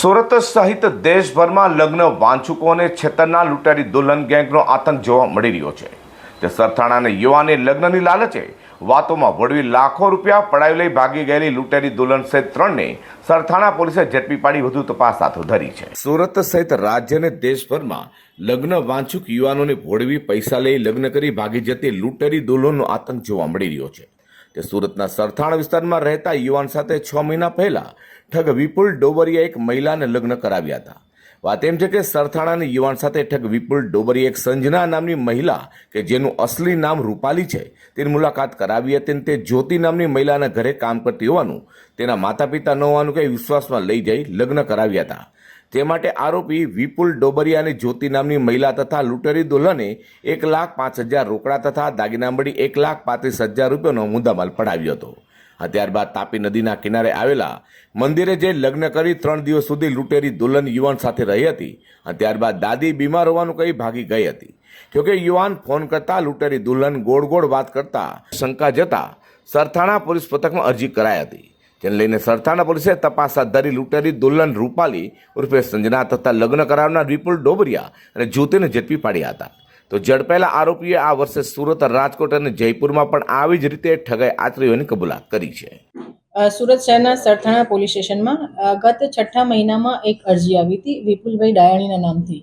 સુરત સહિત દેશભરમાં લગ્ન વાંચુકોને છેતરના લૂંટારી દુલ્હન ગેંગનો આતંક જોવા મળી રહ્યો છે. તે સરથાણાના યુવાને લગ્નની લાલચે વાતોમાં વળવી લાખો રૂપિયા પડાવી લઈ ભાગી ગયેલી લૂંટેરી દુલ્હન સહિત ત્રણને સરથાણા પોલીસે ઝડપી પાડી વધુ તપાસ હાથ ધરી છે. સુરત સહિત રાજ્ય અને દેશભરમાં લગ્ન વાંચુક યુવાનોને ભોળવી પૈસા લઈ લગ્ન કરી ભાગી જતી લૂંટેરી દુલ્હનનો આતંક જોવા મળી રહ્યો છે. તે સુરતના સરથાણ વિસ્તારમાં રહેતા યુવાન સાથે છ મહિના પહેલા ઠગ વિપુલ ડોબરીએ એક મહિલાને લગ્ન કરાવ્યા હતા. વાત એમ છે કે સરથાણાની યુવાન સાથે ઠગ વિપુલ ડોબરી એક સંજના નામની મહિલા, કે જેનું અસલી નામ રૂપાલી છે, તેની મુલાકાત કરાવી હતી અને તે જ્યોતિ નામની મહિલાના ઘરે કામ કરતી હોવાનું તેના માતા પિતા ન હોવાનું કંઈ વિશ્વાસમાં લઈ જઈ લગ્ન કરાવ્યા હતા. તે માટે આરોપી વિપુલ ડોબરિયા અને જ્યોતિ નામની મહિલા તથા લૂંટરી દુલ્હને એક લાખ પાંચ હજાર રોકડા તથા દાગીના મળી એક લાખ પાંત્રીસ હજાર રૂપિયાનો મુદ્દામાલ પડાવ્યો હતો. ત્યારબાદ તાપી નદીના કિનારે આવેલા મંદિરે જે લગ્ન કરી ત્રણ દિવસ સુધી લૂંટેરી દુલ્હન યુવાન સાથે રહી હતી અને ત્યારબાદ દાદી બીમાર હોવાનું કહી ભાગી ગઈ હતી. જોકે યુવાન ફોન કરતા લૂંટેરી દુલ્હન ગોળ ગોળ વાત કરતા શંકા જતા સરથાણા પોલીસ પથકમાં અરજી કરાઈ હતી. જેને લઈને સરથાણા પોલીસે તપાસ હાથ ધરી લૂંટેરી દુલ્હન રૂપાલી ઉર્ફે સંજના તથા લગ્ન કરાવનાર વિપુલ ડોબરિયા અને જ્યોતિને ઝડપી પાડ્યા હતા. તો ઝડપાયેલા આરોપીએ આ વર્ષે સુરત, રાજકોટ અને જયપુરમાં પણ આવી જ રીતે ઠગાઈ આચરી હોવાની કબૂલાત કરી છે. સુરત શહેરના સરથાણા પોલીસ સ્ટેશનમાં ગત છઠ્ઠા મહિનામાં એક અરજી આવી હતી વિપુલભાઈ ડાયાણીના નામથી.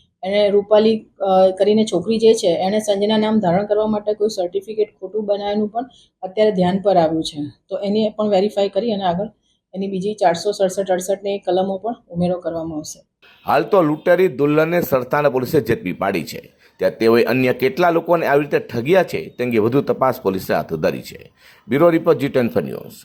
એને રૂપાલી કરીને છોકરી જે છે એણે સંજના નામ ધારણ કરવા માટે કોઈ સર્ટિફિકેટ ખોટું બનાવ્યું પણ અત્યારે ધ્યાન પર આવ્યું છે. તો એને પણ વેરીફાઈ કરી અને આગળ એની બીજી ચારસો સડસઠ અડસઠની કલમો પણ ઉમેરો કરવામાં આવશે. હાલ તો લૂંટારી દુલ્હનને સરથાણા પોલીસે ઝડપી પાડી છે. ત્યાં તેઓએ અન્ય કેટલા લોકોને આવી રીતે ઠગ્યા છે તે અંગે વધુ તપાસ પોલીસે હાથ ધરી છે. Bureau report G ten news.